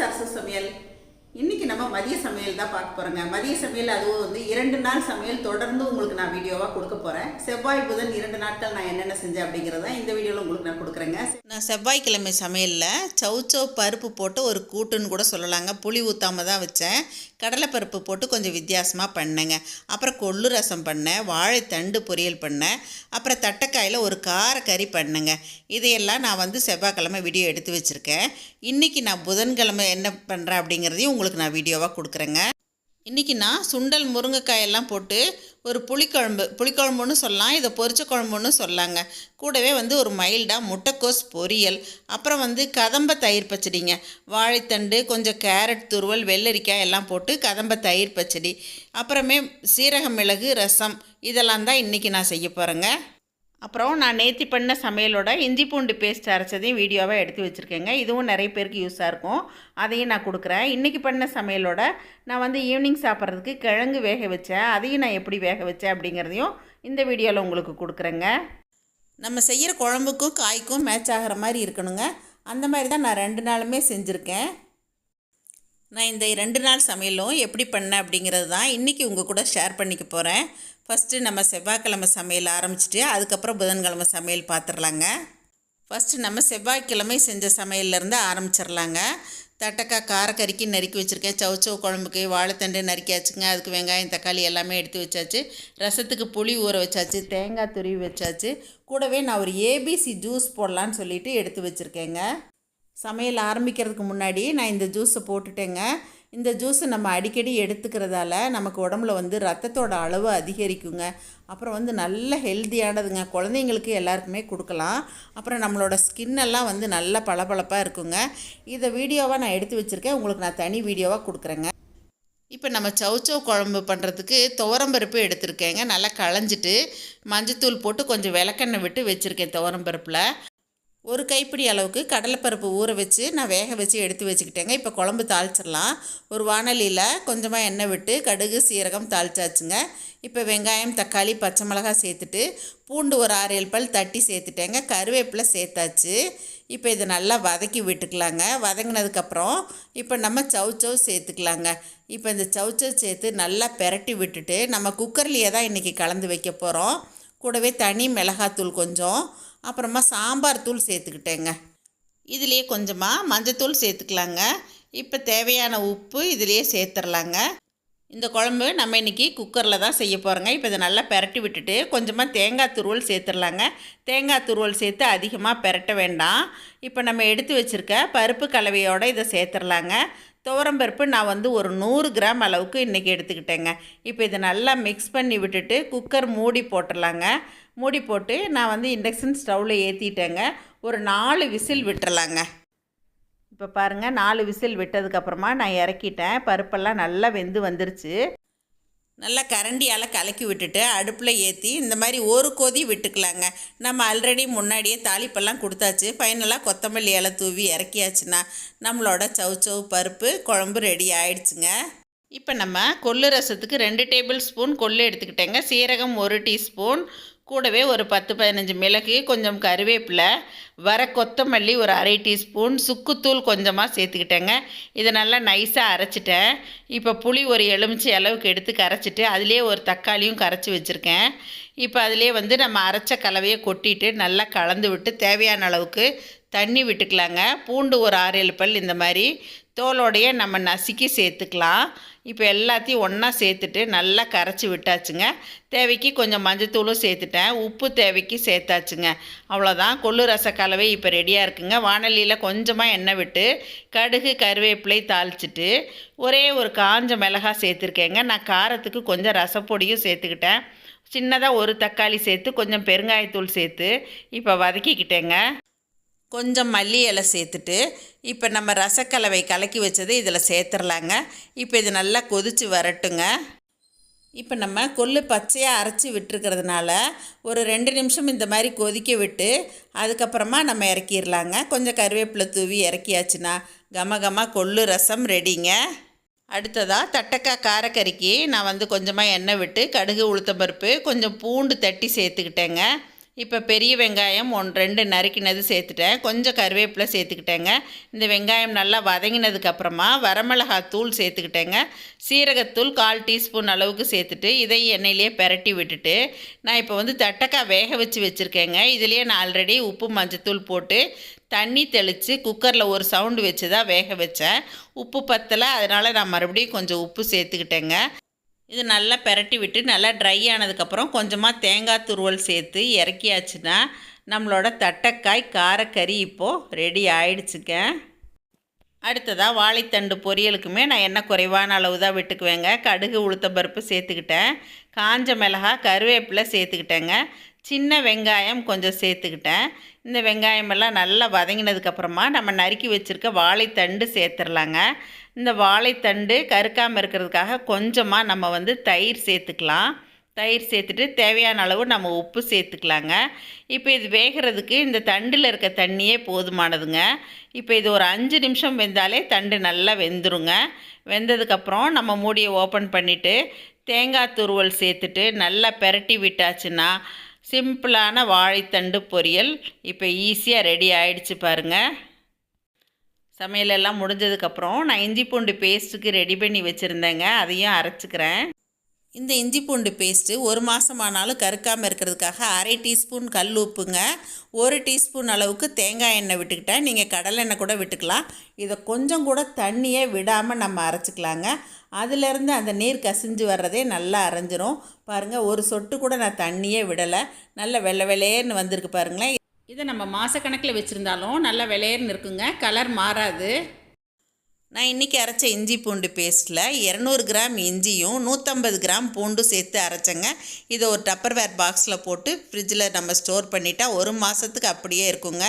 சரசு சமையல் இன்னைக்கு நம்ம மதிய சமையல் தான் பார்க்க போறோங்க. மதிய சமையல் அதுவும் வந்து இரண்டு நாள் சமையல் தொடர்ந்து உங்களுக்கு நான் வீடியோவாக கொடுக்க போறேன். செவ்வாய் புதன் இரண்டு நாட்கள் நான் என்னென்ன செஞ்சேன் அப்படிங்கிறத இந்த வீடியோவில் உங்களுக்கு நான் கொடுக்குறேங்க. நான் செவ்வாய்க்கிழமை சமையலில் சவுச்சோ பருப்பு போட்டு ஒரு கூட்டுன்னு கூட சொல்லலாங்க. புளி ஊற்றாம தான் வச்சேன். கடலைப்பருப்பு போட்டு கொஞ்சம் வித்தியாசமாக பண்ணேங்க. அப்புறம் கொள்ளு ரசம் பண்ணேன். வாழைத்தண்டு பொரியல் பண்ணேன். அப்புறம் தட்டைக்காயில் ஒரு கார கறி பண்ணேங்க. இதையெல்லாம் நான் வந்து செவ்வாய்க்கிழமை வீடியோ எடுத்து வச்சுருக்கேன். இன்றைக்கி நான் புதன்கிழமை என்ன பண்ணுறேன் அப்படிங்கிறதையும் உங்களுக்கு நான் வீடியோவாக கொடுக்குறேங்க. இன்றைக்கி நான் சுண்டல் முருங்கைக்காயெல்லாம் போட்டு ஒரு புளிக்குழம்பு புளிக்குழம்புன்னு சொல்லலாம் இதை பொரிச்ச குழம்புன்னு சொல்லலாங்க. கூடவே வந்து ஒரு மைல்டாக முட்டைக்கோஸ் பொரியல் அப்புறம் வந்து கதம்ப தயிர் பச்சடிங்க. வாழைத்தண்டு கொஞ்சம் கேரட் துருவல் வெள்ளரிக்காய் எல்லாம் போட்டு கதம்ப தயிர் பச்சடி அப்புறமே சீரக மிளகு ரசம் இதெல்லாம் தான் இன்றைக்கி நான் செய்ய போகிறேங்க அப்புறம் நான் நேத்தி பண்ண சமையலோட இஞ்சி பூண்டு பேஸ்ட் அரைச்சதையும் வீடியோவாக எடுத்து வச்சுருக்கேங்க. இதுவும் நிறைய பேருக்கு யூஸாக இருக்கும். அதையும் நான் கொடுக்குறேன். இன்றைக்கி பண்ண சமையலோட நான் வந்து ஈவினிங் சாப்பிட்றதுக்கு கிழங்கு வேக வச்சேன். அதையும் நான் எப்படி வேக வச்சேன் அப்படிங்கிறதையும் இந்த வீடியோவில் உங்களுக்கு கொடுக்குறேங்க. நம்ம செய்கிற குழம்புக்கும் காய்க்கும் மேட்ச் ஆகிற மாதிரி இருக்கணுங்க. அந்த மாதிரி தான் நான் ரெண்டு நாளுமே செஞ்சுருக்கேன். நான் இந்த ரெண்டு நாள் சமையலும் எப்படி பண்ணேன் அப்படிங்கிறது தான் இன்றைக்கி உங்கள் கூட ஷேர் பண்ணிக்க போகிறேன் ஃபஸ்ட்டு நம்ம செவ்வாய்க்கிழமை சமையல் ஆரம்பிச்சிட்டு அதுக்கப்புறம் புதன்கிழமை சமையல் பார்த்துடலாங்க ஃபஸ்ட்டு நம்ம செவ்வாய்க்கிழமை செஞ்ச சமையல்லேருந்து ஆரம்பிச்சிடலாங்க தட்டக்காய் காரக்கறிக்கு நறுக்கி வச்சுருக்கேன். சவுச்சவு குழம்புக்கு வாழைத்தண்டு நறுக்கியாச்சுங்க அதுக்கு வெங்காயம் தக்காளி எல்லாமே எடுத்து வச்சாச்சு. ரசத்துக்கு புளி ஊற வச்சாச்சு. தேங்காய் துருவி வச்சாச்சு. கூடவே நான் ஒரு ஏபிசி ஜூஸ் போடலான்னு சொல்லிவிட்டு எடுத்து வச்சுருக்கேங்க. சமையல் ஆரம்பிக்கிறதுக்கு முன்னாடி நான் இந்த ஜூஸை போட்டுட்டேங்க. இந்த ஜூஸை நம்ம அடிக்கடி எடுத்துக்கிறதால நமக்கு உடம்புல வந்து ரத்தத்தோட அளவு அதிகரிக்குங்க. அப்புறம் வந்து நல்ல ஹெல்த்தியானதுங்க குழந்தைங்களுக்கு எல்லாருக்குமே கொடுக்கலாம். அப்புறம் நம்மளோட ஸ்கின் எல்லாம் வந்து நல்ல பளபளப்பாக இருக்குங்க. இதை வீடியோவாக நான் எடுத்து வச்சுருக்கேன். உங்களுக்கு நான் தனி வீடியோவாக கொடுக்குறேங்க. இப்போ நம்ம சவுச்சவ் குழம்பு பண்ணுறதுக்கு துவரம்பருப்பு எடுத்திருக்கேங்க. நல்லா களைஞ்சிட்டு மஞ்சத்தூள் போட்டு கொஞ்சம் விளக்கெண்ணெய் விட்டு வச்சுருக்கேன் துவரம்பருப்பில். ஒரு கைப்பிடி அளவுக்கு கடலைப்பருப்பு ஊற வச்சு நான் வேக வச்சு எடுத்து வச்சுக்கிட்டேங்க. இப்போ குழம்பு தாளிச்சிடலாம். ஒரு வானலியில் கொஞ்சமாக எண்ணெய் விட்டு கடுகு சீரகம் தாளிச்சாச்சுங்க. இப்போ வெங்காயம் தக்காளி பச்சை மிளகாய் சேர்த்துட்டு பூண்டு ஒரு ஆறு ஏழு பல் தட்டி சேர்த்துட்டேங்க. கருவேப்பிலை சேர்த்தாச்சு. இப்போ இதை நல்லா வதக்கி விட்டுக்கலாங்க. வதங்கினதுக்கப்புறம் இப்போ நம்ம சவுச்சவ் சேர்த்துக்கலாங்க. இப்போ இந்த சவுச்சவு சேர்த்து நல்லா பெரட்டி விட்டுட்டு நம்ம குக்கர்லேயே தான் இன்றைக்கி கலந்து வைக்க போகிறோம் கூடவே தனி மிளகாத்தூள் கொஞ்சம். அப்புறமா சாம்பார் தூள் சேர்த்துக்கிட்டேங்க. இதுலேயே கொஞ்சமாக மஞ்சத்தூள் சேர்த்துக்கலாங்க. இப்போ தேவையான உப்பு இதுலேயே சேர்த்துடலாங்க இந்த குழம்பு நம்ம இன்றைக்கி குக்கரில் தான் செய்ய போகிறோங்க இப்போ இதை நல்லா பெரட்டி விட்டுட்டு கொஞ்சமாக தேங்காய் துருவல் சேர்த்துடலாங்க தேங்காய் துருவல் சேர்த்து அதிகமாக பெரட்ட வேண்டாம். இப்போ நம்ம எடுத்து வச்சுருக்க பருப்பு கலவையோடு இதை சேர்த்துடலாங்க துவரம்பருப்பு நான் வந்து ஒரு நூறு கிராம் அளவுக்கு இன்றைக்கி எடுத்துக்கிட்டேங்க. இப்போ இதை நல்லா மிக்ஸ் பண்ணி விட்டுட்டு குக்கர் மூடி போட்டுடலாங்க மூடி போட்டு நான் வந்து இண்டக்ஷன் ஸ்டவ்வில் ஏற்றிட்டேங்க ஒரு நாலு விசில் விட்டுறலாங்க. இப்போ பாருங்கள் நாலு விசில் விட்டதுக்கப்புறமா நான் இறக்கிட்டேன். பருப்பெல்லாம் நல்லா வெந்து வந்துருச்சு. நல்லா கரண்டியால் கலக்கி விட்டுட்டு அடுப்பில் ஏற்றி இந்த மாதிரி ஒரு கொதி விட்டுக்கலாங்க. நம்ம ஆல்ரெடி முன்னாடியே தாளிப்பெல்லாம் கொடுத்தாச்சு. ஃபைனலாக கொத்தமல்லி இலை தூவி இறக்கியாச்சுன்னா நம்மளோட சவுச்சவு பருப்பு குழம்பு ரெடி ஆயிடுச்சுங்க. இப்போ நம்ம கொள்ளு ரசத்துக்கு ரெண்டு டேபிள் ஸ்பூன் கொள்ளு எடுத்துக்கிட்டேங்க. சீரகம் ஒரு டீஸ்பூன் கூடவே ஒரு பத்து பதினஞ்சு மிளகு கொஞ்சம் கருவேப்பிலை வர கொத்தமல்லி ஒரு அரை டீஸ்பூன் சுக்குத்தூள் கொஞ்சமாக சேர்த்துக்கிட்டேங்க. இதை நல்லா நைஸாக அரைச்சிட்டேன். இப்போ புளி ஒரு எலுமிச்சி அளவுக்கு எடுத்து கரைச்சிட்டு அதுலேயே ஒரு தக்காளியும் கரைச்சி வச்சுருக்கேன். இப்போ அதிலே வந்து நம்ம அரைச்ச கலவையை கொட்டிட்டு நல்லா கலந்து விட்டு தேவையான அளவுக்கு தண்ணி விட்டுக்கலாங்க. பூண்டு ஒரு ஆறு ஏழு பல் இந்த மாதிரி தோலோடையே நம்ம நசுக்கி சேர்த்துக்கலாம். இப்போ எல்லாத்தையும் ஒன்றா சேர்த்துட்டு நல்லா கரைச்சி விட்டாச்சுங்க. தேவைக்கு கொஞ்சம் மஞ்சத்தூளும் சேர்த்துட்டேன். உப்பு தேவைக்கு சேர்த்தாச்சுங்க. அவ்வளோதான். கொள்ளு ரச கலவை இப்போ ரெடியாக இருக்குங்க. வானலியில் கொஞ்சமாக எண்ணெய் விட்டு கடுகு கருவேப்பிலை தாளிச்சிட்டு ஒரே ஒரு காஞ்ச மிளகாய் சேர்த்துருக்கேங்க. நான் காரத்துக்கு கொஞ்சம் ரசப்பொடியும் சேர்த்துக்கிட்டேன். சின்னதாக ஒரு தக்காளி சேர்த்து கொஞ்சம் பெருங்காயத்தூள் சேர்த்து இப்போ வதக்கிக்கிட்டேங்க. கொஞ்சம் மல்லி இலை சேர்த்துட்டு இப்போ நம்ம ரசக்கலவை கலக்கி வச்சது இதில் சேர்த்துடலாங்க இப்போ இது நல்லா கொதித்து வரட்டுங்க. இப்போ நம்ம கொள்ளு பச்சையாக அரைச்சி விட்டுருக்கிறதுனால ஒரு ரெண்டு நிமிஷம் இந்த மாதிரி கொதிக்க விட்டு அதுக்கப்புறமா நம்ம இறக்கிடலாங்க கொஞ்சம் கருவேப்பிலை தூவி இறக்கியாச்சுன்னா கம கொள்ளு ரசம் ரெடிங்க. அடுத்ததாக தட்டக்காய் காரக்கறிக்கு நான் வந்து கொஞ்சமாக எண்ணெய் விட்டு கடுகு உளுத்தம்பருப்பு கொஞ்சம் பூண்டு தட்டி சேர்த்துக்கிட்டேங்க. இப்போ பெரிய வெங்காயம் ஒன் ரெண்டு நறுக்கினது சேர்த்துட்டேன். கொஞ்சம் கருவேப்பிலை சேர்த்துக்கிட்டேங்க. இந்த வெங்காயம் நல்லா வதங்கினதுக்கப்புறமா வரமிளகாய் தூள் சேர்த்துக்கிட்டேங்க. சீரகத்தூள் கால் டீஸ்பூன் அளவுக்கு சேர்த்துட்டு இதையும் எண்ணெயிலேயே பெரட்டி விட்டுட்டு நான் இப்போ வந்து தட்டக்காய் வேக வச்சு வச்சுருக்கேங்க. இதுலேயே நான் ஆல்ரெடி உப்பு மஞ்சத்தூள் போட்டு தண்ணி தெளித்து குக்கரில் ஒரு சவுண்டு வச்சு தான் வேக வச்சேன். உப்பு பத்தலை அதனால் நான் மறுபடியும் கொஞ்சம் உப்பு சேர்த்துக்கிட்டேங்க. இது நல்லா பெரட்டி விட்டு நல்லா ட்ரை ஆனதுக்கப்புறம் கொஞ்சமாக தேங்காய் துருவல் சேர்த்து இறக்கியாச்சுன்னா நம்மளோட தட்டைக்காய் காரக்கறி இப்போது ரெடி ஆயிடுச்சுங்க. அடுத்ததாக வாழைத்தண்டு பொரியலுக்குமே நான் என்ன குறைவான அளவு தான் விட்டுக்குவேங்க. கடுகு உளுத்தம்பருப்பு சேர்த்துக்கிட்டேன். காஞ்ச மிளகா கருவேப்பிலை சேர்த்துக்கிட்டேங்க. சின்ன வெங்காயம் கொஞ்சம் சேர்த்துக்கிட்டேன். இந்த வெங்காயமெல்லாம் நல்லா வதங்கினதுக்கப்புறமா நம்ம நறுக்கி வச்சுருக்க வாழைத்தண்டு சேர்த்துடலாங்க இந்த வாழைத்தண்டு கருக்காமல் இருக்கிறதுக்காக கொஞ்சமாக நம்ம வந்து தயிர் சேர்த்துக்கலாம். தயிர் சேர்த்துட்டு தேவையான அளவு நம்ம உப்பு சேர்த்துக்கலாங்க. இப்போ இது வேகிறதுக்கு இந்த தண்டில் இருக்க தண்ணியே போதுமானதுங்க. இப்போ இது ஒரு அஞ்சு நிமிஷம் வெந்தாலே தண்டு நல்லா வெந்துருங்க. வெந்ததுக்கப்புறம் நம்ம மூடியை ஓப்பன் பண்ணிவிட்டு தேங்காய் துருவல் சேர்த்துட்டு நல்லா பெரட்டி விட்டாச்சுன்னா சிம்பிளான வாழைத்தண்டு பொரியல் இப்போ ஈஸியாக ரெடி ஆயிடுச்சு பாருங்கள் சமையலெல்லாம் முடிஞ்சதுக்கப்புறம் நான் இஞ்சி பூண்டு பேஸ்ட்டுக்கு ரெடி பண்ணி வச்சுருந்தேங்க. அதையும் அரைச்சிக்கிறேன். இந்த இஞ்சி பூண்டு பேஸ்ட்டு ஒரு மாதமானாலும் கருக்காமல் இருக்கிறதுக்காக அரை டீஸ்பூன் கல் உப்புங்க. ஒரு டீஸ்பூன் அளவுக்கு தேங்காய் எண்ணெய் விட்டுக்கிட்டேன். நீங்கள் கடலை எண்ணெய் கூட விட்டுக்கலாம். இதை கொஞ்சம் கூட தண்ணியே விடாமல் நம்ம அரைச்சிக்கலாங்க. அதிலேருந்து அந்த நீர் கசிஞ்சு வர்றதே நல்லா அரைஞ்சிரும். பாருங்கள் ஒரு சொட்டு கூட நான் தண்ணியே விடலை. நல்ல வெள்ளை வெள்ளையேன்னு வந்திருக்கு பாருங்களேன். இதை நம்ம மாதக்கணக்கில் வச்சுருந்தாலும் நல்லா விளையர்னு இருக்குங்க. கலர் மாறாது. நான் இன்றைக்கி அரைச்ச இஞ்சி பூண்டு பேஸ்ட்டில் இரநூறு கிராம் இஞ்சியும் நூற்றம்பது கிராம் பூண்டும் சேர்த்து அரைச்சேங்க. இதை ஒரு டப்பர்வேர் பாக்ஸில் போட்டு ஃப்ரிட்ஜில் நம்ம ஸ்டோர் பண்ணிட்டா ஒரு மாதத்துக்கு அப்படியே இருக்குங்க.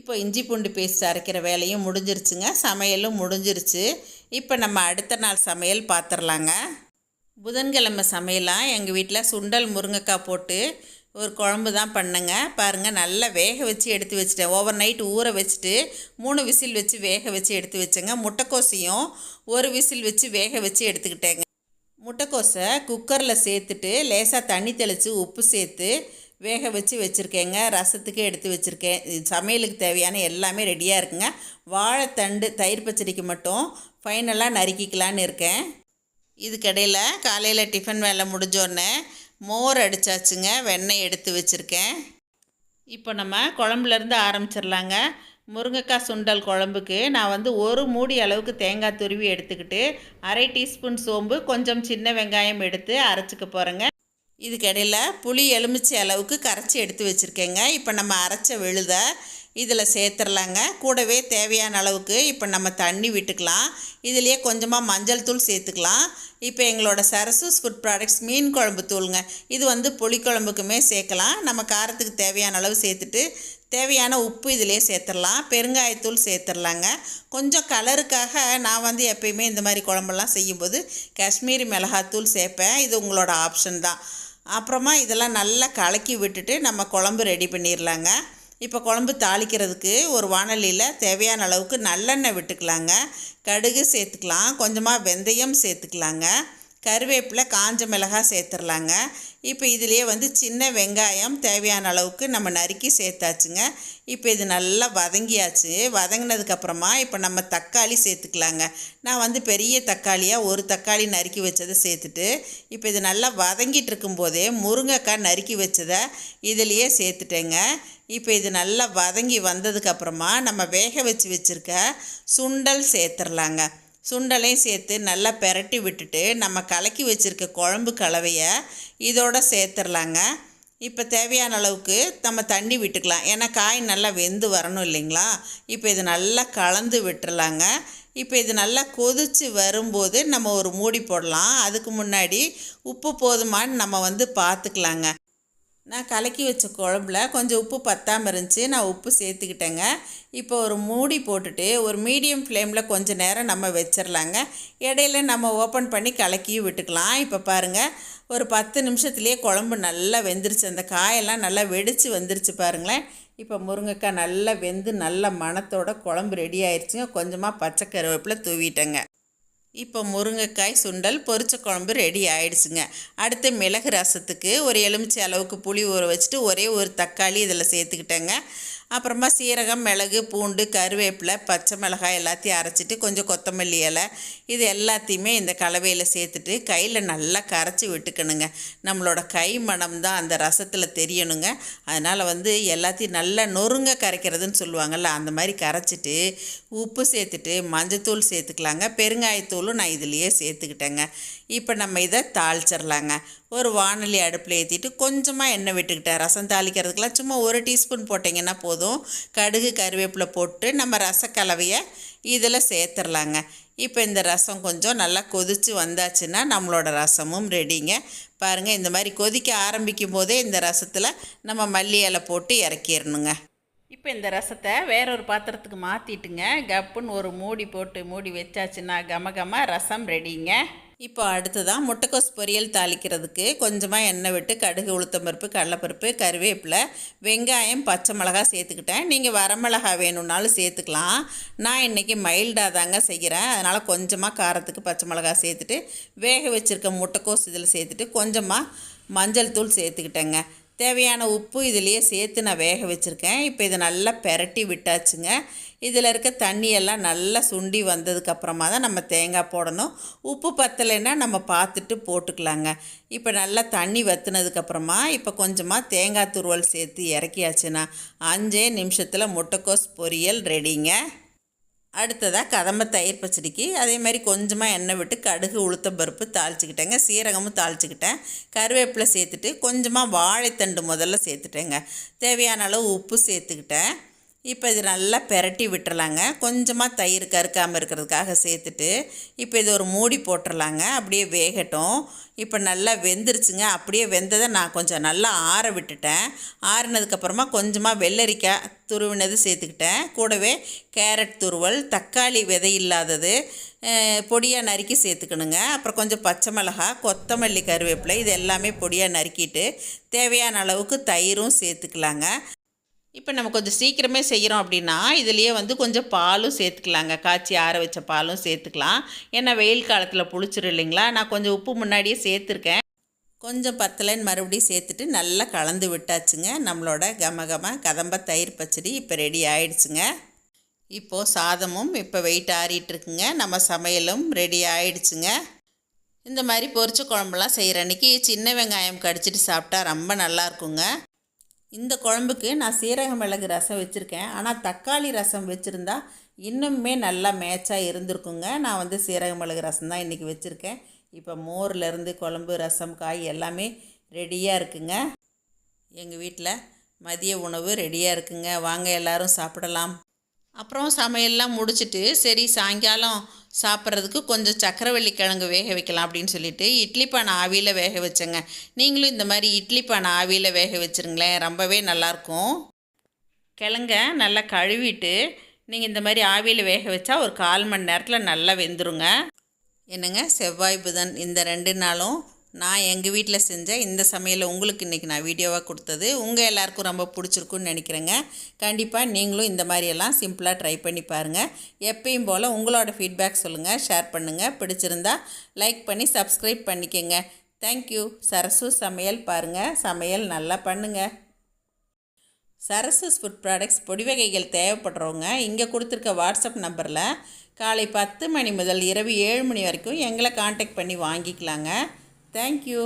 இப்போ இஞ்சி பூண்டு பேஸ்ட் அரைக்கிற வேலையும் முடிஞ்சிருச்சுங்க. சமையலும் முடிஞ்சிருச்சு. இப்போ நம்ம அடுத்த நாள் சமையல் பார்த்துடலாங்க புதன்கிழமை சமையலாம் எங்கள் வீட்டில் சுண்டல் முருங்கைக்காய் போட்டு ஒரு குழம்பு தான் பண்ணுங்க. பாருங்கள் நல்லா வேக வச்சு எடுத்து வச்சுட்டேன். ஓவர் நைட் ஊற வச்சுட்டு மூணு விசில் வச்சு வேக வச்சு எடுத்து வச்சேங்க. முட்டைக்கோசையும் ஒரு விசில் வச்சு வேக வச்சு எடுத்துக்கிட்டேங்க. முட்டைக்கோசை குக்கரில் சேர்த்துட்டு லேசாக தண்ணி தெளித்து உப்பு சேர்த்து வேக வச்சு வச்சுருக்கேங்க. ரசத்துக்கு எடுத்து வச்சுருக்கேன். சமையலுக்கு தேவையான எல்லாமே ரெடியாக இருக்குங்க. வாழைத்தண்டு தயிர் பச்சடிக்கு மட்டும் ஃபைனலாக நறுக்கிக்கலான்னு இருக்கேன். இதுக்கடையில் காலையில் டிஃபன் வேலை முடிஞ்சோடனே மோர் அடித்தாச்சுங்க வெண்ணெய் எடுத்து வச்சுருக்கேன். இப்போ நம்ம குழம்புலேருந்து ஆரம்பிச்சிடலாங்க முருங்கைக்காய் சுண்டல் குழம்புக்கு நான் வந்து ஒரு மூடி அளவுக்கு தேங்காய் துருவி எடுத்துக்கிட்டு அரை டீஸ்பூன் சோம்பு கொஞ்சம் சின்ன வெங்காயம் எடுத்து அரைச்சிக்க போகிறேங்க இதுக்கிடையில் புளி எலுமிச்சை அளவுக்கு கரைச்சி எடுத்து வச்சுருக்கேங்க. இப்போ நம்ம அரைச்ச விழுதை இதில் சேர்த்துடலாங்க கூடவே தேவையான அளவுக்கு இப்போ நம்ம தண்ணி விட்டுக்கலாம். இதுலேயே கொஞ்சமாக மஞ்சள் தூள் சேர்த்துக்கலாம். இப்போ எங்களோட சரசூஸ் ஃபுட் ப்ராடக்ட்ஸ் மீன் குழம்பு தூளுங்க. இது வந்து புளிக்குழம்புக்குமே சேர்க்கலாம். நம்ம காரத்துக்கு தேவையான அளவு சேர்த்துட்டு தேவையான உப்பு இதிலே சேர்த்துடலாம். பெருங்காயத்தூள் சேர்த்துடலாங்க. கொஞ்சம் கலருக்காக நான் வந்து எப்பயுமே இந்த மாதிரி குழம்பெல்லாம் செய்யும்போது காஷ்மீரி மிளகாத்தூள் சேர்ப்பேன். இது உங்களோட ஆப்ஷன் தான். அப்புறமா இதெல்லாம் நல்லா கலக்கி விட்டுட்டு நம்ம குழம்பு ரெடி பண்ணிடலாங்க. இப்போ குழம்பு தாளிக்கிறதுக்கு ஒரு வானலியில் தேவையான அளவுக்கு நல்லெண்ணெய் விட்டுக்கலாங்க. கடுகு சேர்த்துக்கலாம். கொஞ்சமாக வெந்தயம் சேர்த்துக்கலாங்க. கருவேப்பிலை காஞ்ச மிளகாய் சேர்த்துடலாங்க இப்போ இதுலேயே வந்து சின்ன வெங்காயம் தேவையான அளவுக்கு நம்ம நறுக்கி சேர்த்தாச்சுங்க. இப்போ இது நல்லா வதங்கியாச்சு. வதங்கினதுக்கப்புறமா இப்போ நம்ம தக்காளி சேர்த்துக்கலாங்க. நான் வந்து பெரிய தக்காளியாக ஒரு தக்காளி நறுக்கி வச்சதை சேர்த்துட்டு இப்போ இது நல்லா வதங்கிட்டு இருக்கும்போதே முருங்கைக்காய் நறுக்கி வச்சதை இதுலேயே சேர்த்துட்டேங்க. இப்போ இது நல்லா வதங்கி வந்ததுக்கப்புறமா நம்ம வேக வச்சு வச்சுருக்க சுண்டல் சேர்த்துடலாங்க சுண்டலையும் சேர்த்து நல்லா பெரட்டி விட்டுட்டு நம்ம கலக்கி வச்சுருக்க குழம்பு கலவையை இதோட சேர்த்துடலாங்க இப்போ தேவையான அளவுக்கு நம்ம தண்ணி விட்டுக்கலாம். ஏன்னா காய் நல்லா வெந்து வரணும் இல்லைங்களா? இப்போ இது நல்லா கலந்து விட்டுறலாங்க இப்போ இது நல்லா கொதித்து வரும்போது நம்ம ஒரு மூடி போடலாம். அதுக்கு முன்னாடி உப்பு போதுமான்னு நம்ம வந்து பார்த்துக்கலாங்க நான் கலக்கி வச்ச குழம்புல கொஞ்சம் உப்பு பத்தாமல் இருந்துச்சு. நான் உப்பு சேர்த்துக்கிட்டேங்க. இப்போ ஒரு மூடி போட்டுட்டு ஒரு மீடியம் ஃப்ளேமில் கொஞ்சம் நேரம் நம்ம வச்சிடலாங்க இடையில நம்ம ஓப்பன் பண்ணி கலக்கியும் விட்டுக்கலாம். இப்போ பாருங்கள் ஒரு பத்து நிமிஷத்துலேயே குழம்பு நல்லா வெந்துருச்சு. அந்த காயெல்லாம் நல்லா வெடித்து வந்துருச்சு பாருங்களேன். இப்போ முருங்கைக்காய் நல்லா வெந்து நல்ல மணத்தோட குழம்பு ரெடி ஆயிடுச்சுங்க கொஞ்சமாக பச்சை கருவேப்பில் தூவிட்டேங்க. இப்போ முருங்கைக்காய் சுண்டல் பொரிச்ச குழம்பு ரெடி ஆயிடுச்சுங்க. அடுத்து மிளகு ரசத்துக்கு ஒரு எலுமிச்சை அளவுக்கு புளி ஊற வச்சுட்டு ஒரே ஒரு தக்காளி இதில் சேர்த்துக்கிட்டேங்க. அப்புறமா சீரகம் மிளகு பூண்டு கருவேப்பிலை பச்சை மிளகாய் எல்லாத்தையும் அரைச்சிட்டு கொஞ்சம் கொத்தமல்லி இலை இது எல்லாத்தையுமே இந்த கலவையில் சேர்த்துட்டு கையில் நல்லா கரைச்சி விட்டுக்கணுங்க. நம்மளோட கை மனம் தான் அந்த ரசத்தில் தெரியணுங்க. அதனால் வந்து எல்லாத்தையும் நல்லா நொறுங்க கரைக்கிறதுன்னு சொல்லுவாங்கள்ல அந்த மாதிரி கரைச்சிட்டு உப்பு சேர்த்துட்டு மஞ்சத்தூள் சேர்த்துக்கலாங்க. பெருங்காயத்தூளும் நான் இதுலேயே சேர்த்துக்கிட்டேங்க. இப்போ நம்ம இதை தாளிச்சிடலாங்க. ஒரு வானொலி அடுப்பில் ஏற்றிட்டு கொஞ்சமாக எண்ணெய் விட்டுக்கிட்டேன். ரசம் தாளிக்கிறதுக்கெலாம் சும்மா ஒரு டீஸ்பூன் போட்டிங்கன்னா போதும். கடுகு கருவேப்பிலை போட்டு நம்ம ரசக்கலவையை இதில் சேர்த்துடலாங்க இப்போ இந்த ரசம் கொஞ்சம் நல்லா கொதித்து வந்தாச்சுன்னா நம்மளோட ரசமும் ரெடிங்க. பாருங்கள் இந்த மாதிரி கொதிக்க ஆரம்பிக்கும் போதே இந்த ரசத்தில் நம்ம மல்லி இலை போட்டு இறக்கிடணுங்க இப்போ இந்த ரசத்தை வேற ஒரு பாத்திரத்துக்கு மாற்றிட்டுங்க கப்புன்னு ஒரு மூடி போட்டு மூடி வச்சாச்சுன்னா கம கம ரசம் ரெடிங்க. இப்போ அடுத்ததான் முட்டைக்கோஸ் பொரியல் தாளிக்கிறதுக்கு கொஞ்சமாக எண்ணெய் விட்டு கடுகு உளுத்தம்பருப்பு கடலைப்பருப்பு கருவேப்பிலை வெங்காயம் பச்சை மிளகாய் சேர்த்துக்கிட்டேன். நீங்கள் வரமிளகா வேணும்னாலும் சேர்த்துக்கலாம். நான் இன்றைக்கி மைல்டாக தாங்க செய்கிறேன் அதனால் கொஞ்சமாக காரத்துக்கு பச்சை மிளகாய் சேர்த்துட்டு வேக வச்சுருக்க முட்டைக்கோஸ் இதில் சேர்த்துட்டு கொஞ்சமாக மஞ்சள் தூள் சேர்த்துக்கிட்டேங்க. தேவையான உப்பு இதுலேயே சேர்த்து நான் வேக வச்சுருக்கேன். இப்போ இதை நல்லா பெரட்டி விட்டாச்சுங்க. இதில் இருக்க தண்ணியெல்லாம் நல்லா சுண்டி வந்ததுக்கப்புறமா தான் நம்ம தேங்காய் போடணும். உப்பு பத்தலைன்னா நம்ம பார்த்துட்டு போட்டுக்கலாங்க. இப்போ நல்லா தண்ணி வற்றுனதுக்கப்புறமா இப்போ கொஞ்சமாக தேங்காய் துருவல் சேர்த்து இறக்கியாச்சுன்னா அஞ்சே நிமிஷத்தில் முட்டைக்கோஸ் பொரியல் ரெடிங்க. அடுத்ததாக கதம்ப தயிர் பச்சடிக்கு அதே மாதிரி கொஞ்சமாக எண்ணெய் விட்டு கடுகு உளுத்தம் பருப்பு தாளிச்சிக்கிட்டேங்க. சீரகமும் தாளிச்சிக்கிட்டேன். கருவேப்பிலை சேர்த்துட்டு கொஞ்சமாக வாழைத்தண்டு முதல்ல சேர்த்துட்டேங்க. தேவையான அளவு உப்பு சேர்த்துக்கிட்டேன். இப்போ இது நல்லா பெரட்டி விட்டுறலாங்க. கொஞ்சமாக தயிர் கருக்காமல் இருக்கிறதுக்காக சேர்த்துட்டு இப்போ இது ஒரு மூடி போட்டுடலாங்க அப்படியே வேகட்டும். இப்போ நல்லா வெந்துருச்சுங்க. அப்படியே வெந்ததை நான் கொஞ்சம் நல்லா ஆற விட்டுட்டேன். ஆறினதுக்கப்புறமா கொஞ்சமாக வெள்ளரிக்காய் துருவினது சேர்த்துக்கிட்டேன். கூடவே கேரட் துருவல் தக்காளி விதை இல்லாதது பொடியாக நறுக்கி சேர்த்துக்கணுங்க. அப்புறம் கொஞ்சம் பச்சை மிளகாய் கொத்தமல்லி கருவேப்பிலை இது எல்லாமே பொடியாக நறுக்கிட்டு தேவையான அளவுக்கு தயிரும் சேர்த்துக்கலாங்க. இப்போ நம்ம கொஞ்சம் சீக்கிரமே செய்கிறோம் அப்படின்னா இதுலேயே வந்து கொஞ்சம் பாலும் சேர்த்துக்கலாங்க. காய்ச்சி ஆற வச்ச பாலும் சேர்த்துக்கலாம். ஏன்னா வெயில் காலத்தில் புளிச்சிடும் இல்லைங்களா? நான் கொஞ்சம் உப்பு முன்னாடியே சேர்த்துருக்கேன். கொஞ்சம் பத்தலைன்னு மறுபடியும் சேர்த்துட்டு நல்லா கலந்து விட்டாச்சுங்க. நம்மளோட கம கம கதம்ப தயிர் பச்சடி இப்போ ரெடி ஆயிடுச்சுங்க. இப்போது சாதமும் இப்போ வெயிட் ஆறிட்டுருக்குங்க. நம்ம சமையலும் ரெடி ஆயிடுச்சுங்க. இந்த மாதிரி பொரிச்ச குழம்புலாம் செய்கிற அன்றைக்கி சின்ன வெங்காயம் கடிச்சிட்டு சாப்பிட்டா ரொம்ப நல்லா இருக்குங்க. இந்த குழம்புக்கு நான் சீரக மிளகு ரசம் வச்சுருக்கேன். ஆனால் தக்காளி ரசம் வச்சுருந்தா இன்னுமே நல்லா மேட்சாக இருந்திருக்குங்க. நான் வந்து சீரக மிளகு ரசம் தான் இன்றைக்கி வச்சுருக்கேன். இப்போ மோர்லேருந்து குழம்பு ரசம் காய் எல்லாமே ரெடியாக இருக்குங்க. எங்கள் வீட்டில் மதிய உணவு ரெடியாக இருக்குங்க. வாங்க எல்லாரும் சாப்பிடலாம். அப்புறம் சமையல்லாம் முடிச்சுட்டு சரி சாயங்காலம் சாப்பிட்றதுக்கு கொஞ்சம் சக்கரவள்ளி கிழங்கு வேக வைக்கலாம் அப்படின்னு சொல்லிட்டு இட்லி பானை ஆவியில் வேக வச்சேங்க. நீங்களும் இந்த மாதிரி இட்லி பானை ஆவியில் வேக வச்சுருங்களேன். ரொம்பவே நல்லாயிருக்கும். கிழங்க நல்லா கழுவிட்டு நீங்கள் இந்த மாதிரி ஆவியில் வேக வச்சா ஒரு கால் மணி நேரத்தில் நல்லா வெந்துருங்க. என்னங்க? செவ்வாய் புதன் இந்த ரெண்டு நாளும் நான் எங்கள் வீட்டில் செஞ்ச இந்த சமையலை உங்களுக்கு இன்றைக்கி நான் வீடியோவாக கொடுத்தது. உங்கள் எல்லாருக்கும் ரொம்ப பிடிச்சிருக்குன்னு நினைக்கிறேங்க. கண்டிப்பாக நீங்களும் இந்த மாதிரியெல்லாம் சிம்பிளாக ட்ரை பண்ணி பாருங்கள் எப்பயும் போல் உங்களோட ஃபீட்பேக் சொல்லுங்கள் ஷேர் பண்ணுங்கள் பிடிச்சிருந்தா லைக் பண்ணி சப்ஸ்கிரைப் பண்ணிக்கோங்க. தேங்க்யூ சரசு சமையல் பாருங்கள் சமையல் நல்லா பண்ணுங்கள் சரசஸ் ஃபுட் ப்ராடக்ட்ஸ் பொடி வகைகள் தேவைப்படுறவங்க இங்கே கொடுத்துருக்க வாட்ஸ்அப் நம்பரில் காலை பத்து மணி முதல் இரவு ஏழு மணி வரைக்கும் எங்களை காண்டாக்ட் பண்ணி வாங்கிக்கலாங்க. தேங்க்யூ